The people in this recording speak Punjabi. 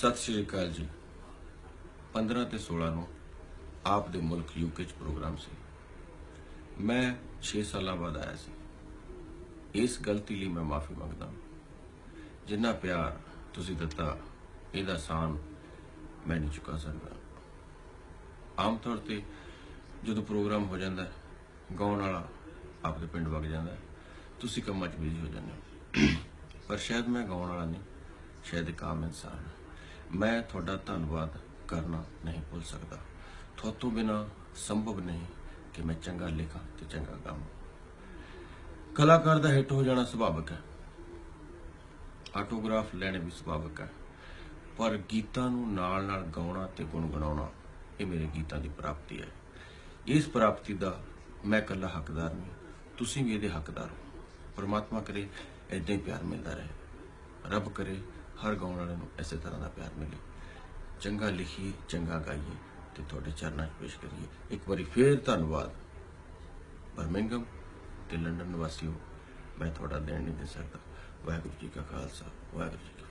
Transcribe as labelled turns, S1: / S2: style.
S1: ਸਤਿ ਸ਼੍ਰੀ ਅਕਾਲ ਜੀ। 15 ਤੇ 16 ਨੂੰ ਆਪ ਦੇ ਮੁਲਕ ਯੂਕੇ ਚ ਪ੍ਰੋਗਰਾਮ ਸੀ। ਮੈਂ 6 ਸਾਲਾਂ ਬਾਅਦ ਆਇਆ ਸੀ। ਇਸ ਗਲਤੀ ਲਈ ਮੈਂ ਮਾਫੀ ਮੰਗਦਾ ਜਿੰਨਾ ਪਿਆਰ ਤੁਸੀਂ ਦਿੱਤਾ, ਇਹਦਾ ਸਾਨ ਮੈਂ ਨਹੀਂ ਚੁਕਾ ਸਕਦਾ। ਆਮ ਤੌਰ ਤੇ ਜਦੋਂ ਪ੍ਰੋਗਰਾਮ ਹੋ ਜਾਂਦਾ, ਗਾਉਣ ਵਾਲਾ ਆਪਦੇ ਪਿੰਡ ਵਗ ਜਾਂਦਾ, ਤੁਸੀਂ ਕੰਮਾਂ 'ਚ ਬਿਜ਼ੀ ਹੋ ਜਾਂਦੇ ਹੋ। ਪਰ ਸ਼ਾਇਦ ਮੈਂ ਗਾਉਣ ਵਾਲਾ ਨਹੀਂ, ਸ਼ਾਇਦ ਇੱਕ ਆਮ ਇਨਸਾਨ ਹਾਂ। ਮੈਂ ਤੁਹਾਡਾ ਧੰਨਵਾਦ ਕਰਨਾ ਨਹੀਂ ਭੁੱਲ ਸਕਦਾ। ਤੁਹਾਤੋਂ ਬਿਨਾ ਸੰਭਵ ਨਹੀਂ ਕਿ ਮੈਂ ਚੰਗਾ ਲਿਖਾਂ ਤੇ ਚੰਗਾ ਗਾਵਾਂ। ਕਲਾਕਾਰ ਦਾ ਹਿੱਟ ਹੋ ਜਾਣਾ ਸੁਭਾਵਿਕ ਹੈ। ਆਟੋਗ੍ਰਾਫ ਲੈਣੇ ਵੀ ਸੁਭਾਵਿਕ ਹੈ। ਪਰ ਗੀਤਾਂ ਨੂੰ ਨਾਲ ਨਾਲ ਗਾਉਣਾ ਤੇ ਗੁੰਗਣਾਉਣਾ ਇਹ ਮੇਰੇ ਗੀਤਾਂ ਦੀ ਪ੍ਰਾਪਤੀ ਹੈ। ਇਸ ਪ੍ਰਾਪਤੀ ਦਾ ਮੈਂ ਇਕੱਲਾ ਹੱਕਦਾਰ ਨਹੀਂ, ਤੁਸੀਂ ਵੀ ਇਹਦੇ ਹੱਕਦਾਰ ਹੋ। ਪਰਮਾਤਮਾ ਕਰੇ, ਏਦਾਂ ਹੀ ਪਿਆਰ ਮਿਲਦਾ ਰਹੇ। ਰੱਬ ਕਰੇ ਹਰ ਗਾਉਣ ਵਾਲੇ ਨੂੰ ਇਸੇ ਤਰ੍ਹਾਂ ਦਾ ਪਿਆਰ ਮਿਲੇ। ਚੰਗਾ ਲਿਖੀਏ, ਚੰਗਾ ਗਾਈਏ ਤੇ ਤੁਹਾਡੇ ਚਰਨਾਂ 'ਚ ਪੇਸ਼ ਕਰੀਏ। ਇੱਕ ਵਾਰੀ ਫੇਰ ਧੰਨਵਾਦ। ਬਰਮਿੰਗਮ ਤੇ ਲੰਡਨ ਨਿਵਾਸੀਓ ਮੈਂ ਤੁਹਾਡਾ ਦੇਣ ਨਹੀਂ ਦੇ ਸਕਦਾ। ਵਾਹਿਗੁਰੂ ਜੀ ਕਾ ਖਾਲਸਾ, ਵਾਹਿਗੁਰੂ ਜੀ ਕੀ